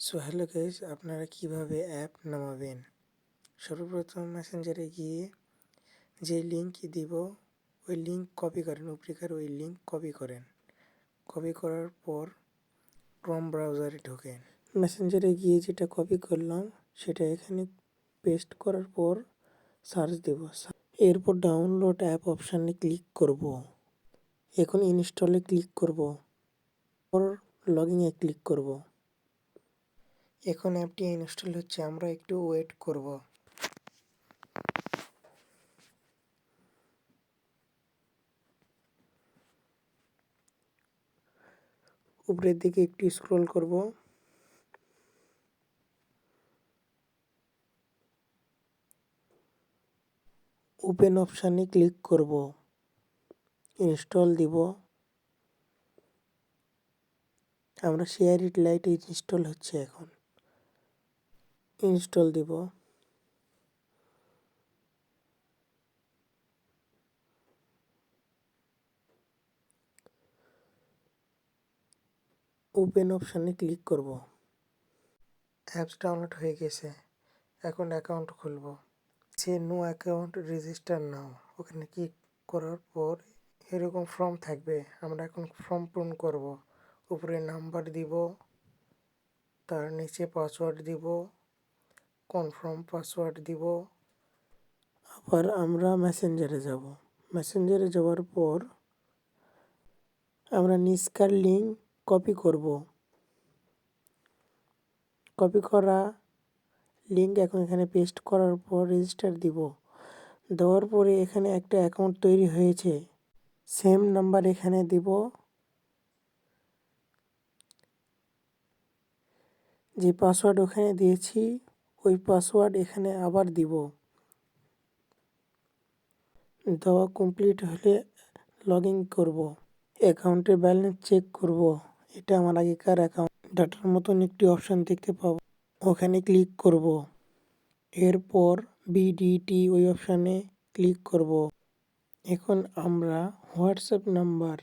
So hello guys আপনারা কীভাবে app নামাবেন? সর্বপ্রথম মেসেঞ্জারে গিয়ে যে লিঙ্ক দিব, ওই লিঙ্ক কপি করেন, উপরিকার ওই লিঙ্ক কপি করেন। কপি করার পর ক্রম ব্রাউজারে ঢোকেন। মেসেঞ্জারে গিয়ে যেটা কপি করলাম, সেটা এখানে পেস্ট করার পর সার্চ দেব। এরপর ডাউনলোড অ্যাপ অপশানে ক্লিক করব। এখন ইনস্টলে ক্লিক করব। পর লগইনে ক্লিক করব। এখন অ্যাপটি ইনস্টল হচ্ছে, আমরা একটু ওয়েট করব। উপরের দিকে একটু স্ক্রল করব। ওপেন অপশানে ক্লিক করব। ইনস্টল দিব। আমরা শেয়ার ইট লাইট ইনস্টল হচ্ছে এখন। ইনস্টল দিব। ওপেন অপশানে ক্লিক করব। অ্যাপস ডাউনলোড হয়ে গেছে। এখন অ্যাকাউন্ট খুলব। সে নো অ্যাকাউন্ট রেজিস্টার নাও। ওখানে ক্লিক করার পর এরকম ফর্ম থাকবে। আমরা এখন ফর্ম পূরণ করব। উপরে নাম্বার দিব। তার নিচে পাসওয়ার্ড দিব। কনফার্ম পাসওয়ার্ড দিব। আবার আমরা মেসেঞ্জারে যাব। মেসেঞ্জারে যাওয়ার পর আমরা নিষ্কার লিঙ্ক কপি করব। কপি করা লিঙ্ক এখন এখানে পেস্ট করার পর রেজিস্টার দিব। দেওয়ার পরে এখানে একটা অ্যাকাউন্ট তৈরি হয়েছে। সেম নাম্বার এখানে দিব। যে পাসওয়ার্ড ওখানে দিয়েছি ওই পাসওয়ার্ড এখানে আবার দিব। দেওয়া কমপ্লিট হলে লগ ইন করব। অ্যাকাউন্টের ব্যালেন্স চেক করব। এটা আমার আগেকার অ্যাকাউন্ট। ডাটার মতন একটি অপশান দেখতে পাবো। ওখানে ক্লিক করব। এরপর বিডিটি ওই অপশানে ক্লিক করব। এখন আমরা হোয়াটসঅ্যাপ নাম্বার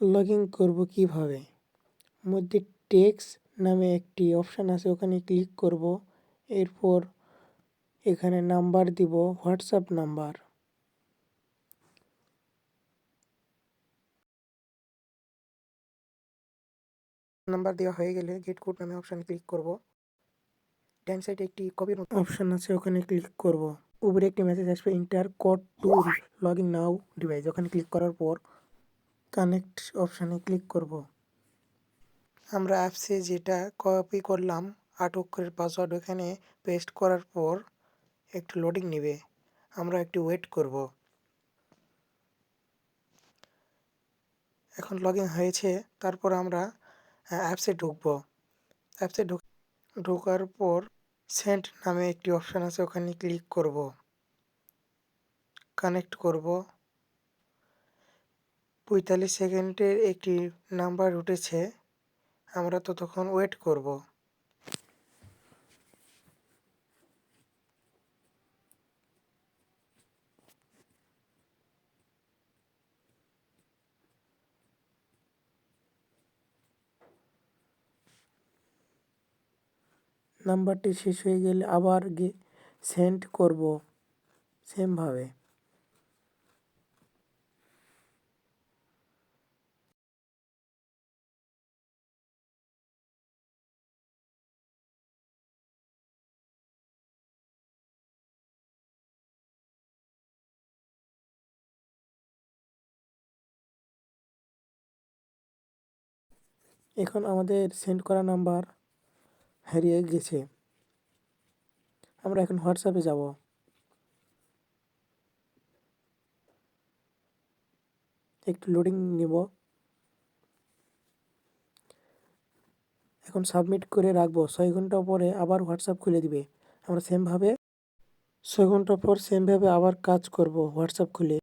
লগ ইন করব কীভাবে? মধ্যে টেক্স নামে একটি অপশান আছে, ওখানে ক্লিক করব। এরপর এখানে নাম্বার দিব, হোয়াটসঅ্যাপ নাম্বার। নাম্বার দেওয়া হয়ে গেলে গেট কোড নামে অপশান ক্লিক করব। ডান সাইডে একটি কপির অপশান আছে, ওখানে ক্লিক করব। উপরে একটি মেসেজ আসবে enter code to log in now device ওখানে ক্লিক করার পর কানেক্ট অপশানে ক্লিক করব। আমরা অ্যাপসে যেটা কপি করলাম আট অক্ষরের পাসওয়ার্ড ওখানে পেস্ট করার পর একটু লোডিং নেবে। আমরা একটু ওয়েট করব। এখন লগ হয়েছে, তারপর আমরা অ্যাপসে ঢুকবো। অ্যাপসে ঢুক, ঢোকার পর সেন্ট নামে একটি অপশান আছে, ওখানে ক্লিক করব। কানেক্ট করব। পঁয়তাল্লিশ সেকেন্ডের একটি নাম্বার উঠেছে। আমরা ততক্ষণ ওয়েট করব। নাম্বারটি শেষ হয়ে গেলে আবার গিয়ে সেন্ড করব। সেমভাবে এখন আমাদের সেন্ড করা নাম্বার হারিয়ে গেছে। আমরা এখন হোয়াটসঅ্যাপে যাব। একটু লোডিং নিব। এখন সাবমিট করে রাখব। ছয় ঘণ্টা পরে আবার হোয়াটসঅ্যাপ খুলে দিবে। আমরা সেমভাবে ছয় ঘণ্টা পর সেমভাবে আবার কাজ করব হোয়াটসঅ্যাপ খুলে।